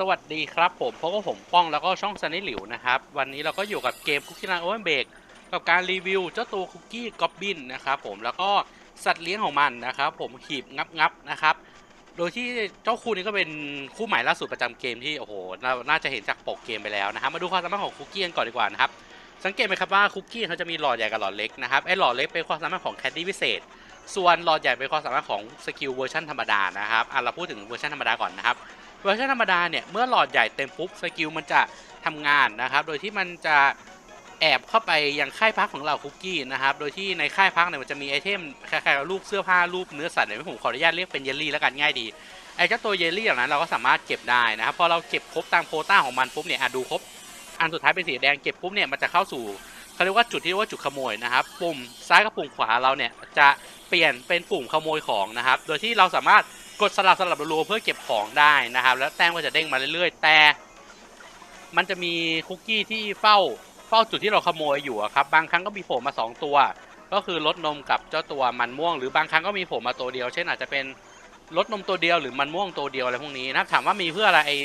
สวัสดีครับผมพบกับผมป้องแล้วก็ช่องซันนี่หลิวนะครับ วันนี้เราก็อยู่กับเกมคุกกี้รันโอเวอร์เบกกับการรีวิวเจ้าตัวคุกกี้ก๊อบบินนะครับผมแล้วก็สัตว์เลี้ยงของมันนะครับผมหีบงับงับนะครับ โดยที่เจ้าคู่นี้ก็เป็นคู่ใหม่ล่าสุดประจำเกมที่โอ้โหนาน่าจะเห็นจากปกเกมไปแล้วนะครับมาดูความสามารถของคุกกี้กันก่อนดีกว่านะครับสังเกตไหมครับว่าคุกกี้เขาจะมีหลอดใหญ่กับหลอดเล็กนะครับไอ้หลอดเล็กเป็นความสามารถของแคดดี้พิเศษ ส่วนหลอดใหญ่เป็นความสามารถของสกิลเวอร์ชันธรรมดานะครับอะเราพูดถึงเวอร์ชันธรรมดาก่อนนะครับ เวอร์ชันธรรมดาเนี่ยเมื่อหลอดใหญ่เต็มปุ๊บสกิลมันจะทำงานนะครับ โดยที่มันจะแอบเข้าไปยังค่ายพักของเราคุกกี้นะครับ โดยที่ในค่ายพักเนี่ยมันจะมีไอเทมคล้ายๆกับรูปเสื้อผ้ารูปเนื้อสัตว์เนี่ยผมขออนุญาตเรียกเป็นเยลลี่แล้วกันง่ายดีไอเจ้าตัวเยลลี่เหล่านั้นเราก็สามารถเก็บได้นะครับพอเราเก็บครบตามโคต้าของมันปุ๊บเนี่ยอะดูครบอันสุดท้ายเป็นสีแดงเก็บปุ๊บเนี่ยมันจะเข้าสู่เขาเรียกว่าจุดที่เรียกว่าจุดขโมยนะครับปุ่มซ้ายกับปุ่มขวาเราเนี่ยจะเปลี่ยนเป็นปุ่มขโมยของนะครับ โดยที่เราสามารถ กดสลับสลับรัวๆเพื่อเก็บของได้นะครับ แล้วแต้มก็จะเด้งมาเรื่อยๆ แต่ มันจะมีคุกกี้ที่เฝ้าเฝ้าจุดที่เราขโมยอยู่ครับ บางครั้งก็มีโผล่มา 2 ตัว ก็คือรถนมกับเจ้าตัวมันม่วง หรือบางครั้งก็มีโผล่มาตัวเดียว เช่นอาจจะเป็นรถนมตัวเดียวหรือมันม่วงตัวเดียวอะไรพวกนี้นะครับถามว่ามีเพื่ออะไรไอ้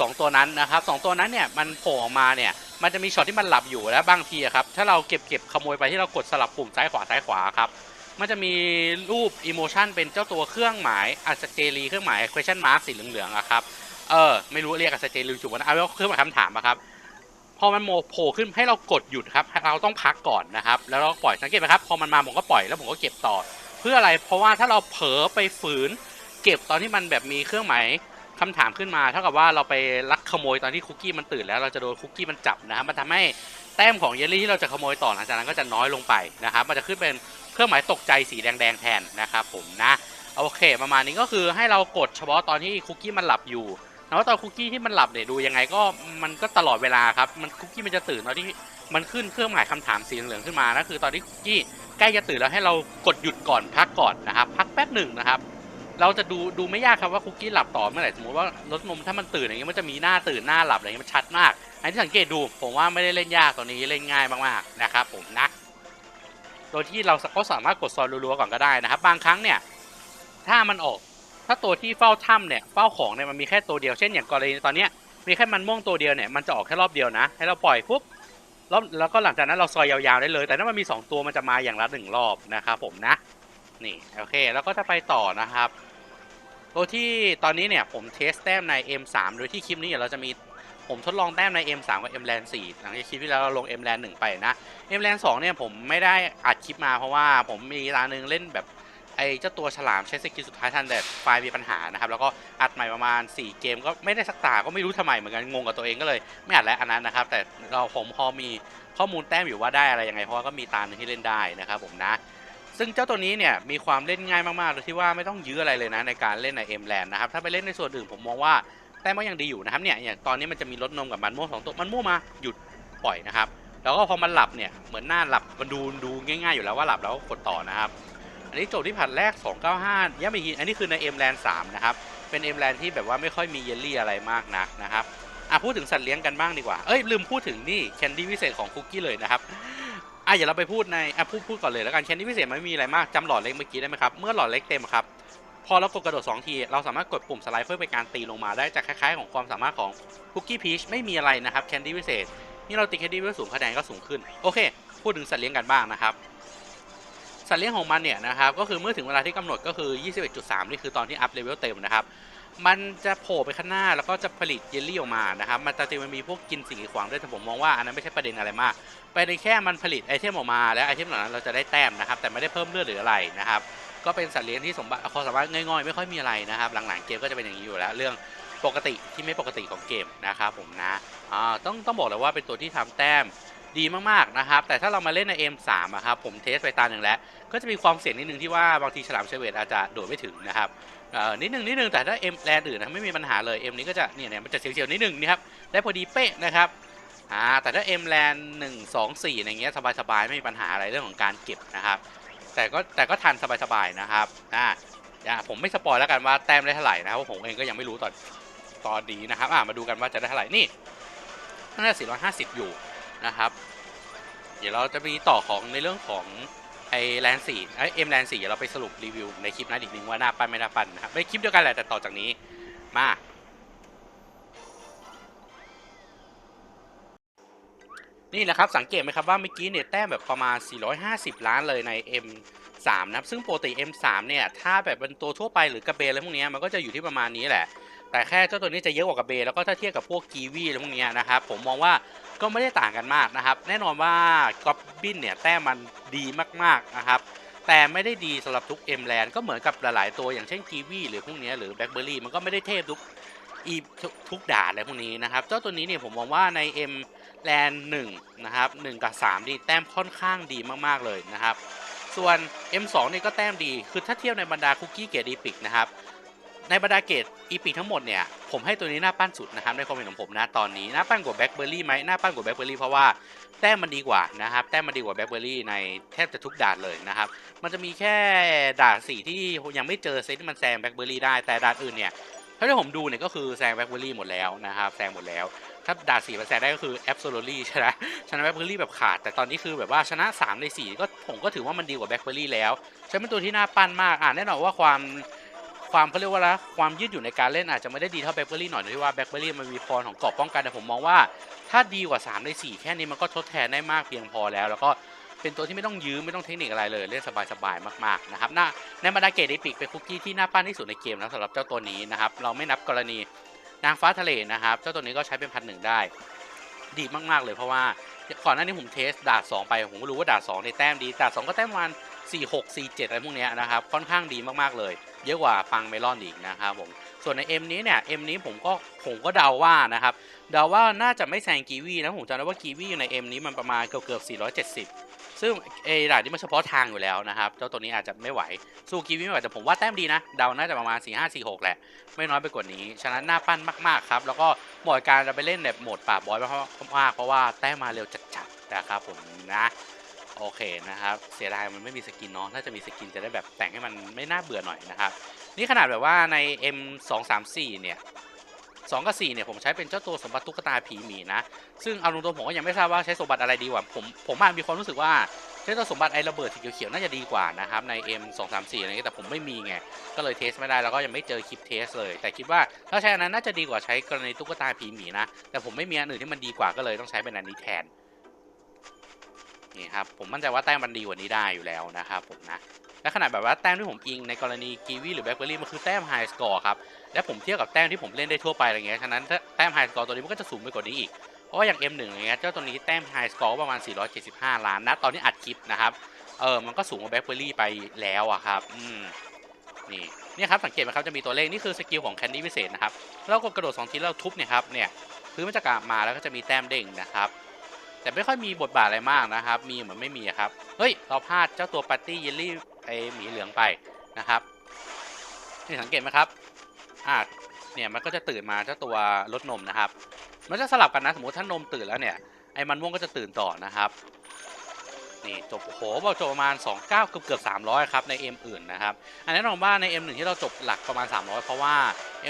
สองตัวนั้นนะครับสองตัวนั้นเนี่ยมันโผล่ออกมาเนี่ยมันจะมีช็อตที่มันหลับอยู่แล้วบางทีครับถ้าเราเก็บเก็บขโมยไปที่เรากดสลับปุ่มซ้ายขวาซ้ายขวาครับ มันจะมีรูปอิโมชันเป็นเจ้าตัวเครื่องหมายอัศเจรีเครื่องหมาย question mark สีเหลืองๆอะครับ เออ ไม่รู้เรียกอัศเจรีถูกไหมนะเอาเป็นว่าเครื่องหมายคำถามอะครับ พอมันโมโผล่ขึ้นให้เรากดหยุดครับ เราต้องพักก่อนนะครับ แล้วเราปล่อยสังเกตไหมครับ พอมันมาผมก็ปล่อยแล้วผมก็เก็บต่อ เพื่ออะไร เพราะว่าถ้าเราเผลอไปฝืน เก็บตอนที่มันแบบมีเครื่องหมายคำถามขึ้นมา เท่ากับว่าเราไปลักขโมยตอนที่คุกกี้มันตื่นแล้วเราจะโดนคุกกี้มันจับนะครับมันทำให้ แต้มของเยลลี่ที่เราจะขโมยต่อหลังจากนั้นก็จะน้อยลงไปนะครับ มันจะขึ้นเป็นเครื่องหมายตกใจสีแดงๆแทนนะครับผมนะโอเค ประมาณนี้ก็คือให้เรากดเฉพาะตอนที่คุกกี้มันหลับอยู่แต่ว่าตอนคุกกี้ที่มันหลับเนี่ยดูยังไงก็มันก็ตลอดเวลาครับมันคุกกี้มันจะตื่นตอนที่มันขึ้นเครื่องหมายคำถามสีเหลืองขึ้นมานะคือตอนที่คุกกี้ใกล้จะตื่นแล้วให้เรากดหยุดก่อนพักก่อนนะครับ พักแป๊บหนึ่งนะครับ เราจะดูดูไม่ยากครับว่าคุกกี้หลับต่อเมื่อไหร่สมมติว่ารถนมถ้ามันตื่นอย่างเงี้ยมันจะมีหน้าตื่นหน้าหลับอะไรเงี้ยมันชัดมาก อันที่สังเกตดูผมว่าไม่ได้เล่นยากตอนนี้เล่นง่ายมากๆนะครับผมนะโดยที่เราก็สามารถกดซอยรัวๆก่อนก็ได้นะครับ บางครั้งเนี่ยถ้ามันออกถ้าตัวที่เฝ้าถ้ำเนี่ยเฝ้าของเนี่ยมันมีแค่ตัวเดียวเช่นอย่างกรณีตอนเนี้ยมีแค่มันม่วงตัวเดียวเนี่ยมันจะออกแค่รอบเดียวนะ ให้เราปล่อยปุ๊บแล้วแล้วก็หลังจากนั้นเราซอยยาวๆได้เลย แต่ถ้ามันมี 2 ตัวมันจะมาอย่างละหนึ่งรอบนะครับผมนะนี่โอเค แล้วก็จะไปต่อนะครับ ตัวที่ตอนนี้เนี่ยผมเทสแต้มใน M3 โดยที่คลิปนี้เดี๋ยวเราจะมีผมทดลองแต้มใน M3 กับ M-Land 4หลังจากคลิปที่แล้วเราลง M-Land 1 ไปนะ M-Land 2เนี่ยผมไม่ได้อัดคลิปมาเพราะว่าผมมีตาหนึ่งเล่นแบบไอ้เจ้าตัวฉลามใช้สกิลสุดท้ายทันแต่ไฟล์มีปัญหานะครับ แล้วก็อัดใหม่ประมาณ 4 เกมก็ไม่ได้สักตาก็ไม่รู้ทำไมเหมือนกันงงกับตัวเองก็เลยไม่อัดแล้วอันนั้นนะครับ แต่เราผมพอมีข้อมูลแต้มอยู่ว่าได้อะไรยังไงเพราะว่าก็มีตาหนึ่งที่เล่นได้นะครับผมนะ ซึ่งเจ้าตัวนี้เนี่ยมีความเล่นง่ายมากๆโดยที่ว่าไม่ต้องยื้ออะไรเลยนะในการเล่นใน M-Land นด์นะครับถ้าไปเล่นในส่วนอื่นผมมองว่าแต้มก็ยังดีอยู่นะครับเนี่ยอย่างตอนนี้มันจะมีรถนมกับมันม่วงสองตัวมันม่วงมาหยุดปล่อยนะครับแล้วก็พอมันหลับเนี่ยเหมือนหน้าหลับมันดูดูง่ายๆอยู่แล้วว่าหลับแล้วกดต่อนะครับอันนี้จบที่ผัดแรก 295ย้ำอีกทีอันนี้คือใน M Land 3นด์สนะครับเป็น M Land ที่แบบว่าไม่ค่อยมีเยลลี่อะไรมากนักนะครับอะพูดถึงสัตว์เลี้ยงกันบ้างดีกว่าเอ้ยลืมพูดถึงนี่แคนดี้พิเศษของคุกกี้เลยนะครับ อะอย่าเราไปพูดในอะพูดพูดก่อนเลยแล้วกันแคนดี้พิเศษไม่มีอะไรมากจำหลอดเล็กเมื่อกี้ได้ไหมครับ เมื่อหลอดเล็กเต็มครับ พอเรากดกระโดด2ทีเราสามารถกดปุ่มสไลด์เพื่อเป็นการตีลงมาได้จากคล้ายๆ ของความสามารถของคุกกี้พีชไม่มีอะไรนะครับแคนดี้พิเศษนี่เราตีแคนดี้เพื่อสูงคะแนนก็สูงขึ้นโอเค พูดถึงสัตว์เลี้ยงกันบ้างนะครับสัตว์เลี้ยงของมันเนี่ยนะครับก็คือเมื่อถึงเวลาที่กำหนดก็คือ 21.3 นี่คือตอนที่อัพเลเวลเต็มนะครับ มันจะโผล่ไปข้างหน้าแล้วก็จะผลิตเยลลี่ออกมานะครับ มันจะมันมีพวกกินสิ่งกีดขวางด้วยแต่ผมมองว่าอันนั้นไม่ใช่ประเด็นอะไรมากประเด็นแค่มันผลิตไอเทมออกมาแล้วไอเทมเหล่านั้นเราจะได้แต้มนะครับ แต่ไม่ได้เพิ่มเลือดหรืออะไรนะครับ ก็เป็นสัตว์เลี้ยงที่สมบัติความสามารถง่อยๆ ไม่ค่อยมีอะไรนะครับ หลังๆเกมก็จะเป็นอย่างนี้อยู่แล้ว เรื่องปกติที่ไม่ปกติของเกมนะครับผมนะอ่าต้องต้องบอกเลยว่าเป็นตัวที่ทำแต้มดีมากๆนะครับ แต่ถ้าเรามาเล่นใน M3 อะครับผมเทสไปตาหนึ่งแล้ว ก็จะมีความเสี่ยงนิดนึงที่ว่าบางทีฉลามเชเวตอาจจะโดดไม่ถึงนะครับ นิดนึงนิดนึงแต่ถ้า M แลนด์อื่นนะไม่มีปัญหาเลย M นี้ก็จะเนี่ยเนี่ยมันจะเฉียวๆนิดนึงนี่ครับได้พอดีเป๊ะนะครับอ่าแต่ถ้า M แลนด์หนึ่งสองสี่อย่างเงี้ยสบายๆไม่มีปัญหาอะไรเรื่องของการเก็บนะครับ แต่ก็แต่ก็ทันสบายๆนะครับอ่าอ่าผมไม่สปอยแล้วกันว่าแต้มได้เท่าไหร่นะครับเพราะผมเองก็ยังไม่รู้ตอนตอนนี้นะครับอ่ามาดูกันว่าจะได้เท่าไหร่นี่น่าจะ450 อยู่นะครับ เดี๋ยวเราจะมีต่อของในเรื่องของ ไอแลนสี่ไอเอ็มแลนสี่เราไปสรุปรีวิวในคลิปนั้นอีกนึงว่าหน้าปั้นไม่หน้าปั้นนะครับไม่คลิปเดียวกันแหละแต่ต่อจากนี้มานี่นะครับ สังเกตไหมครับว่าเมื่อกี้เนี่ยแต้มแบบประมาณ 450 ล้านเลยใน M3 นะครับซึ่งโปรตี M3 เนี่ย ถ้าแบบเป็นตัวทั่วไปหรือกระเบนอะไรพวกนี้มันก็จะอยู่ที่ประมาณนี้แหละ แต่แค่เจ้าตัวนี้จะเยอะกว่ากระเบนแล้วก็ถ้าเทียบกับพวกกีวีอะไรพวกนี้นะครับผมมองว่าก็ไม่ได้ต่างกันมากนะครับ แน่นอนว่ากอบบินเนี่ยแต้มมันดีมากๆนะครับแต่ไม่ได้ดีสำหรับทุก M แลนก็เหมือนกับหลายๆตัวอย่างเช่นกีวีหรือพวกนี้หรือแบล็คเบอร์รี่มันก็ไม่ได้เทพทุกอีทุกด่านอะไรพวกนี้นะครับ เจ้าตัวนี้เนี่ยผมมองว่าใน M แลนหนึ่งนะครับหนึ่งกับ 3 ดีแต้มค่อนข้างดีมากๆเลยนะครับ ส่วน M2 นี่ก็แต้มดี คือถ้าเทียบในบรรดาคุกกี้เกรดอีพิกนะครับ ในบรรดาเกรดอีพิกทั้งหมดเนี่ย ผมให้ตัวนี้หน้าปั้นสุดนะครับในความเห็นของผมนะตอนนี้หน้าปั้นกว่าแบล็คเบอร์รี่ไหมหน้าปั้นกว่าแบล็คเบอร์รี่เพราะว่าแต้มมันดีกว่านะครับแต้มมันดีกว่าแบล็คเบอร์รี่ในแทบจะทุกด่านเลยนะครับ มันจะมีแค่ด่านสี่ที่ยังไม่เจอเซตที่มันแซงแบล็คเบอร์รี่ได้แต่ด่านอื่นเนี่ยเท่าที่ผมดูเนี่ยก็คือแซงแบล็คเบอร์รี่หมดแล้วนะครับแซงหมดแล้ว ถ้าด่านสี่มันแซงได้ก็คือ absolutely ชนะชนะแบล็คเบอร์รี่แบบขาด แต่ตอนนี้คือแบบว่าชนะ 3 ใน 4 ก็ผมก็ถือว่ามันดีกว่าแบ็คเบอร์รี่แล้วใช้เป็นตัวที่น่าปั้นมากอ่าแน่นอนว่าความ ความเขาเรียกว่าละความยืดหยุ่นในการเล่นอาจจะไม่ได้ดีเท่าแบล็คเบอร์รี่หน่อยที่ว่าแบล็คเบอร์รี่มันมีพรของเกราะป้องกันแต่ผมมองว่า ถ้าดีกว่า 3 ใน 4 แค่นี้มันก็ทดแทนได้มากเพียงพอแล้ว แล้วก็เป็นตัวที่ไม่ต้องยืมไม่ต้องเทคนิคอะไรเลย เล่นสบายๆมากๆนะครับหน้าในบรรดาเกรดอีพิกเป็นคุกกี้ที่น่าปั้นที่สุดในเกมนะสำหรับเจ้าตัวนี้นะครับเราไม่นับกรณีนางฟ้าทะเลนะครับเจ้าตัวนี้ก็ใช้เป็นพันหนึ่งได้ ดีมากๆเลยเพราะว่าก่อนหน้านี้ผมเทสดาด2ไปผมก็รู้ว่าดาด2ในแต้มดีดาด2ก็แต้มประมาณ4 6 4 7อะไรพวกนี้นะครับค่อนข้างดีมากๆเลย เยอะกว่าปังเมลอนอีกนะครับผมส่วนใน M นี้เนี่ย M นี้ผมก็ผมก็เดาว่านะครับเดาว่าน่าจะไม่แซงกีวีนะผมจำได้ว่ากีวีอยู่ใน M นี้มันประมาณเกือบเกือบ470 ซึ่งเอด่านนี้มันเฉพาะทางอยู่แล้วนะครับเจ้าตัวนี้อาจจะไม่ไหวสู้กีวีไม่ไหวแต่ผมว่าแต้มดีนะเดาน่าจะประมาณ 4 5 4 6 แหละ ไม่น้อยไปกว่านี้ ฉะนั้นหน่าปั้นมากๆครับแล้วก็หมาะกับการจะไปเล่นแบบโหมดป่าบบอยมากๆเพราะว่าแต้มมาเร็วจัดๆนะครับผมนะ โอเคนะครับเสียดายมันไม่มีสกินเนาะถ้าจะมีสกินจะได้แบบแต่งให้มันไม่น่าเบื่อหน่อยนะครับนี่ขนาดแบบว่าใน M 2 3 4 เนี่ย2กับ4เนี่ยผมใช้เป็นเจ้าตัวสมบัติตุ๊กตาผีหมีนะ ซึ่งเอาตรงๆผมก็ยังไม่ทราบว่าใช้สมบัติอะไรดีกว่าผมผมอามีความรู้สึกว่าใช้ตัวสมบัติไอ้ระเบิดสีเขียวๆน่าจะดีกว่านะครับใน M 2 3 4 อะไรเงี้ยแต่ผมไม่มีไงก็เลยเทสไม่ได้แล้วก็ยังไม่เจอคลิปเทสเลย แต่คิดว่าถ้าใช้อันนั้นน่าจะดีกว่าใช้กรณีตุ๊กตาผีหมีนะแต่ผมไม่มีอันอื่นที่มันดีกว่าก็เลยต้องใช้เป็นอันนี้แทน นี่ครับผมมั่นใจว่าแต้มมันดีกว่านี้ได้อยู่แล้วนะครับผมนะและขนาดแบบว่าแต้มที่ผมอิงในกรณีกีวีหรือแบล็คเบอร์รี่มันคือแต้มไฮสกอร์ครับและผมเทียบกับแต้มที่ผมเล่นได้ทั่วไปอะไรเงี้ยฉะนั้นแต้มไฮสกอร์ตัวนี้มันก็จะสูงไปกว่านี้อีกเพราะว่าอย่าง M1 อย่างเงี้ยเจ้าตัวนี้แต้มไฮสกอร์ประมาณ 475 ล้านนะตอนนี้อัดคลิปนะครับเออมันก็สูงกว่าแบล็คเบอร์รี่ไปแล้วอะครับอืมนี่นี่ครับสังเกตไหมครับจะมีตัวเลขนี่คือสกิลของแคนดี้พิเศษนะครับแล้วก็กระโดดสองทีแล้วทุบเนี่ยครับเนี่ยพื้นมันจะกลับมาแล้วก็จะมีแต้มเด้งนะครับ แต่ไม่ค่อยมีบทบาทอะไรมากนะครับ มีเหมือนไม่มีครับ เฮ้ย เราพลาดเจ้าตัวปาร์ตี้เยลลี่ไอหมีเหลืองไปนะครับนี่สังเกตไหมครับอ่าเนี่ยมันก็จะตื่นมาเจ้าตัวรถนมนะครับ มันจะสลับกันนะสมมติถ้านมตื่นแล้วเนี่ยไอ้มันม่วงก็จะตื่นต่อนะครับ นี่จบโหบอกจบประมาณ 29 เกือบเกือบ300 ครับใน M อื่นนะครับอันนี้นองว่าใน M1 ที่เราจบหลักประมาณ 300 เพราะว่า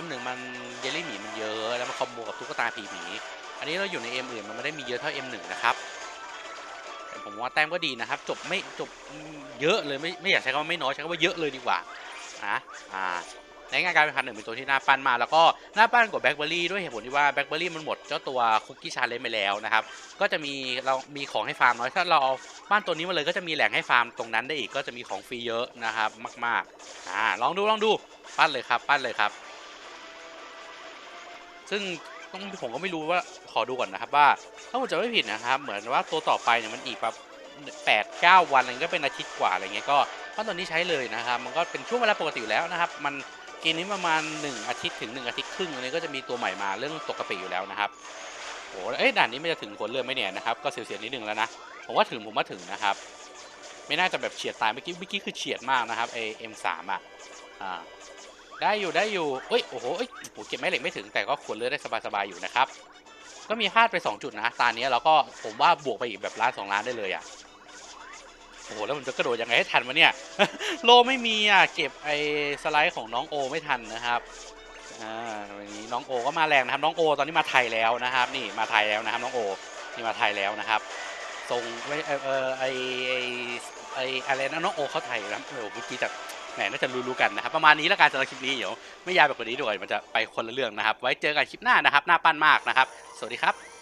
M1 มันเยลลี่หมีมันเยอะแล้วมันคอมโบกับตุ๊กตาผีหมี อันนี้เราอยู่ใน M อื่นมันไม่ได้มีเยอะเท่า M1 นะครับแต่ผมว่าแต้มก็ดีนะครับ จบไม่จบเยอะเลยไม่ไม่อยากใช้คำว่าไม่น้อยใช้คำว่าเยอะเลยดีกว่านะอ่าในงานการเป็นพันหนึ่งเป็นตัวที่น่าปั้นมาแล้วก็น่าปั้นกว่าแบล็คเบอร์รี่ด้วยเหตุผลที่ว่าแบล็คเบอร์รี่มันหมดเจ้าตัวคุกกี้ชาเลนไปแล้วนะครับก็จะมีเรามีของให้ฟาร์มน้อยถ้าเราเอาบ้านตัวนี้มาเลยก็จะมีแหล่งให้ฟาร์มตรงนั้นได้อีกก็จะมีของฟรีเยอะนะครับมากๆอ่าลองดูลองดูปั้นเลยครับปั้นเลยครับ ซึ่ง ต้องผมก็ไม่รู้ว่าขอดูก่อนนะครับว่า ถ้าผมจะไม่ผิดนะครับ เหมือนว่าตัวต่อไปเนี่ยมันอีกแบบแปดเก้าวันอะไรก็เป็นอาทิตย์กว่าอะไรเงี้ยก็ถ้าตอนนี้ใช้เลยนะครับ มันก็เป็นช่วงเวลาปกติอยู่แล้วนะครับ มันเกมนี้ประมาณ 1 อาทิตย์ถึง 1 อาทิตย์ครึ่งอันนี้ก็จะมีตัวใหม่มาเรื่องตกกระปิอยู่แล้วนะครับโอ้เอ้ยด่านนี้ไม่จะถึงผลเรือไม่เนี่ยนะครับก็เสียวๆนิดนึงแล้วนะผมว่าถึงผมว่าถึงนะครับ ไม่น่าจะแบบเฉียดตายเมื่อกี้เมื่อกี้คือเฉียดมากนะครับไอเอ็มสามอะอ่า ได้อยู่ได้อยู่เอ้ย โอ้โหเอ้ยโอ้โหเก็บไม้เหล็กไม่ถึงแต่ก็ควรเลือกได้สบายๆอยู่นะครับ ก็มีพลาดไป 2 จุดนะ ตาเนี้ยเราก็ผมว่าบวกไปอีกแบบล้านสองล้านได้เลยอะ โอ้โห แล้วผมจะกระโดดยังไงให้ทันวะเนี่ย โลไม่มีอะ เก็บไอ้สไลด์ของน้องโอไม่ทันนะครับ อ่าวันนี้น้องโอก็มาแรงนะครับ น้องโอ ตอนนี้มาไทยแล้วนะครับ นี่มาไทยแล้วนะครับน้องโอ นี่มาไทยแล้วนะครับทรงไม่เออเออไอไอไออะไรนะน้องโอเขาไทยนะเออเมื่อกี้จาก แหมน่าจะรู้ๆกันนะครับ ประมาณนี้แล้วกันสำหรับคลิปนี้เดี๋ยวไม่ยาวไปกว่านี้ด้วยมันจะไปคนละเรื่องนะครับ ไว้เจอกันคลิปหน้านะครับ หน้าปั้นมากนะครับ สวัสดีครับ